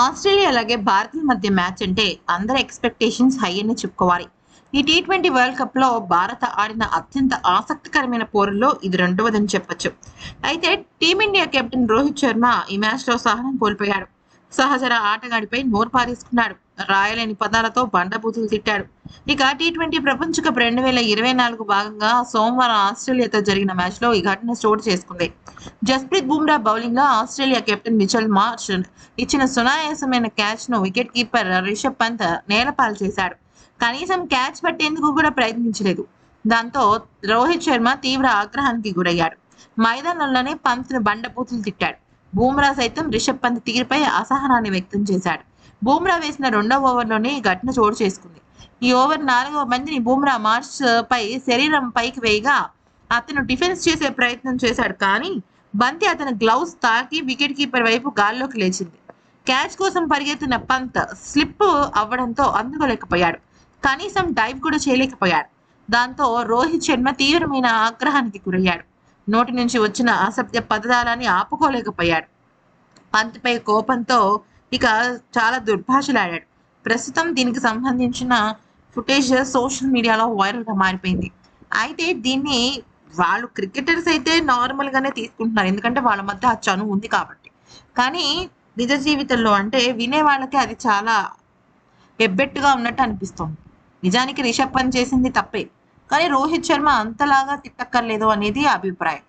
Australia అలాగే భారత్ మధ్య match అంటే అందరి ఎక్స్పెక్టేషన్స్ హై అని చెప్పుకోవాలి. ఈ టీ ట్వంటీ వరల్డ్ కప్లో భారత ఆడిన అత్యంత ఆసక్తికరమైన పోరుల్లో ఇది రెండవదని చెప్పొచ్చు. అయితే టీమిండియా కెప్టెన్ రోహిత్ శర్మ ఈ మ్యాచ్లో సహనం కోల్పోయాడు. సహచర ఆటగాడిపై నోరు పారేసుకున్నాడు. రాయలేని పదాలతో బండబూతులు తిట్టాడు. ఇక టీ ట్వంటీ ప్రపంచ కప్ రెండు వేల ఇరవై నాలుగు భాగంగా సోమవారం ఆస్ట్రేలియాతో జరిగిన మ్యాచ్లో ఈ ఘటన చోటు చేసుకుంది. జస్ప్రీత్ బుమ్రా బౌలింగ్లో ఆస్ట్రేలియా కెప్టెన్ మిచెల్ మార్చ్ ఇచ్చిన సునాయాసమైన క్యాచ్ను వికెట్ కీపర్ రిషబ్ పంత్ నేలపాలు చేశాడు. కనీసం క్యాచ్ పట్టేందుకు కూడా ప్రయత్నించలేదు. దాంతో రోహిత్ శర్మ తీవ్ర ఆగ్రహానికి గురయ్యాడు. మైదానంలోనే పంత్ను బండపూతులు తిట్టాడు. బూమ్రా సైతం రిషబ్ పంత్ తీరుపై అసహనాన్ని వ్యక్తం చేశాడు. బూమ్రా వేసిన రెండవ ఓవర్లోనే ఈ ఘటన చోటు చేసుకుంది. ఈ ఓవర్ నాలుగవ మందిని బూమ్రా మార్చ్ పై శరీరం పైకి వేయగా అతను డిఫెన్స్ చేసే ప్రయత్నం చేశాడు కానీ బంతి అతని గ్లౌస్ తాకి వికెట్ కీపర్ వైపు గాల్లోకి లేచింది. క్యాచ్ కోసం పరిగెత్తిన పంత్ స్లిప్ అవ్వడంతో అందుకోలేకపోయాడు. కనీసం డైవ్ కూడా చేయలేకపోయాడు. దాంతో రోహిత్ శర్మ తీవ్రమైన ఆగ్రహానికి గురయ్యాడు. నోటి నుంచి వచ్చిన అసభ్య పదజాలాన్ని ఆపుకోలేకపోయాడు. పంత్పై కోపంతో ఇక చాలా దుర్భాషలాడాడు. ప్రస్తుతం దీనికి సంబంధించిన ఫుటేజ్ సోషల్ మీడియాలో వైరల్గా మారిపోయింది. అయితే దీన్ని వాళ్ళు క్రికెటర్స్ అయితే నార్మల్గానే తీసుకుంటున్నారు. ఎందుకంటే వాళ్ళ మధ్య ఆ చను ఉంది కాబట్టి. కానీ నిజ జీవితంలో అంటే వినే వాళ్ళకి అది చాలా ఎబ్బెట్టుగా ఉన్నట్టు అనిపిస్తుంది. నిజానికి రిషబ్ పని చేసింది తప్పే. కానీ రోహిత్ శర్మ అంతలాగా తిట్టక్కర్లేదు అనేది అభిప్రాయం.